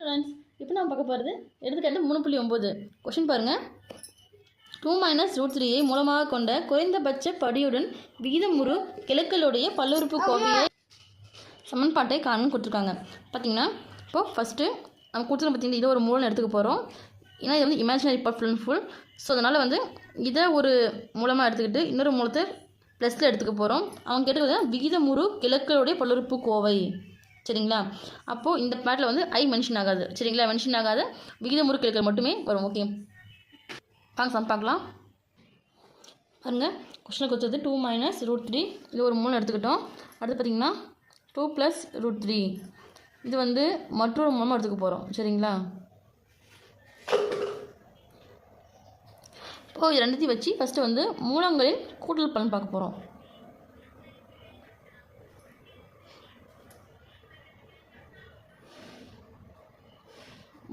Friends இப்போ நான் பார்க்க போகிறது எடுத்துக்காட்டு மூணு புள்ளி ஒம்பது கொஷின் பாருங்கள் டூ மைனஸ் ரூட் த்ரீயை மூலமாக கொண்ட குறைந்தபட்ச படியுடன் விகிதமுறு கிழக்களுடைய பல்லுறுப்பு கோவையை சமன்பாட்டை காணும் கொடுத்துருக்காங்க. பார்த்தீங்கன்னா இப்போ ஃபஸ்ட்டு நம்ம கொடுத்துருக்க பார்த்தீங்கன்னா இதை ஒரு மூலம் எடுத்துக்க போகிறோம் ஏன்னா இது வந்து imaginary part full and full so அதனால் வந்து இதை ஒரு மூலமாக எடுத்துக்கிட்டு இன்னொரு மூலத்தை ப்ளஸில் எடுத்துக்க போகிறோம் அவங்க கேட்டுக்கிறது விகிதமுறு கிழக்களுடைய பல்லுறுப்பு கோவை. சரிங்களா? அப்போது இந்த பாட்டில் வந்து ஐ மென்ஷன் ஆகாது. சரிங்களா? மென்ஷன் ஆகாத விகிதமுறு கிழக்கள் மட்டுமே வரும் ஓகே வாங்க சம் பார்க்கலாம். பாருங்கள் கொஸ்டினை கொடுத்தது டூ மைனஸ் ரூட் த்ரீ இது ஒரு மூணு எடுத்துக்கிட்டோம். அடுத்து பார்த்தீங்கன்னா டூ ப்ளஸ் ரூட் த்ரீ இது வந்து மற்றொரு மூலமாக எடுத்துக்க போகிறோம் சரிங்களா? இப்போது இது ரெண்டுத்தையும் வச்சு ஃபஸ்ட்டு வந்து மூலங்களின் கூட்டல் பலன் பார்க்க போகிறோம்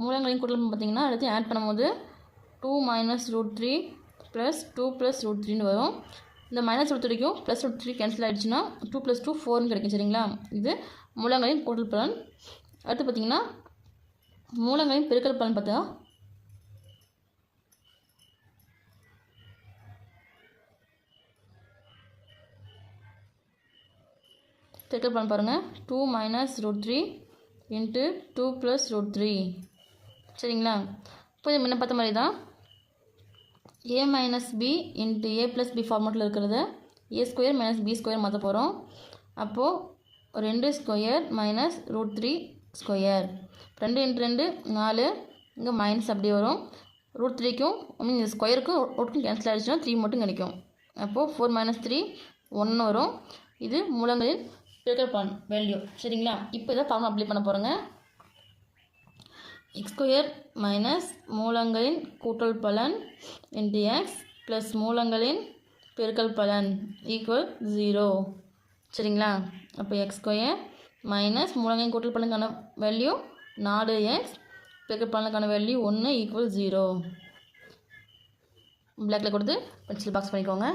மூலங்களையும் கூட்டல் பார்த்திங்கன்னா பார்த்தீங்கன்னா ஆட் பண்ணும்போது two minus root three plus two plus root த்ரீன்னு வரும். இந்த மைனஸ் ரூட் த்ரீக்கும் ப்ளஸ் ரூட் த்ரீ கேன்சல் ஆகிடுச்சுன்னா டூ ப்ளஸ் டூ ஃபோர்னு கிடைக்கும் சரிங்களா? இது மூலங்களின் கூட்டல் பலன். அடுத்து பார்த்தீங்கன்னா மூலங்களின் பெருக்கல் பலன் பார்த்தா பெருக்கல் பலன் பாருங்கள் two minus root three into two plus root three சரிங்களா? இப்போ முன்ன பார்த்த மாதிரி தான் A minus B into A plus B ஃபார்மேட்டில் இருக்கிறத A square minus B square மாற்ற போகிறோம் அப்போது ரெண்டு square minus root three square ரெண்டு இன்ட்டு ரெண்டு நாலு இங்கே மைனஸ் அப்படியே வரும். ரூட் த்ரீக்கும் ஐ மீன் ஸ்கொயருக்கும் ரூட்டுக்கும் கேன்சல் ஆகிடுச்சுன்னா த்ரீ மட்டும் கிடைக்கும். அப்போது ஃபோர் மைனஸ் த்ரீ ஒன்று வரும். இது மூலங்களின் பெருக்கல் பலன் வேல்யூ சரிங்களா? இப்போ இதை ஃபார்முலா அப்ளை பண்ண போகிறோங்க எக்ஸ் ஸ்கொயர் மைனஸ் மூலங்களின் கூட்டல் பலன் இன்ட்டு எக்ஸ் ப்ளஸ் மூலங்களின் பெருக்கல் பலன் ஈக்குவல் ஜீரோ சரிங்களா? அப்போ எக்ஸ் ஸ்கொயர் மைனஸ் மூலங்களின் கூட்டல் பலனுக்கான வேல்யூ நாலு எக்ஸ் பெருக்கல் பலனுக்கான வேல்யூ ஒன்று ஈக்குவல் ஜீரோ பிளாக்ல கொடுத்து பென்சில் பாக்ஸ் பண்ணிக்கோங்க.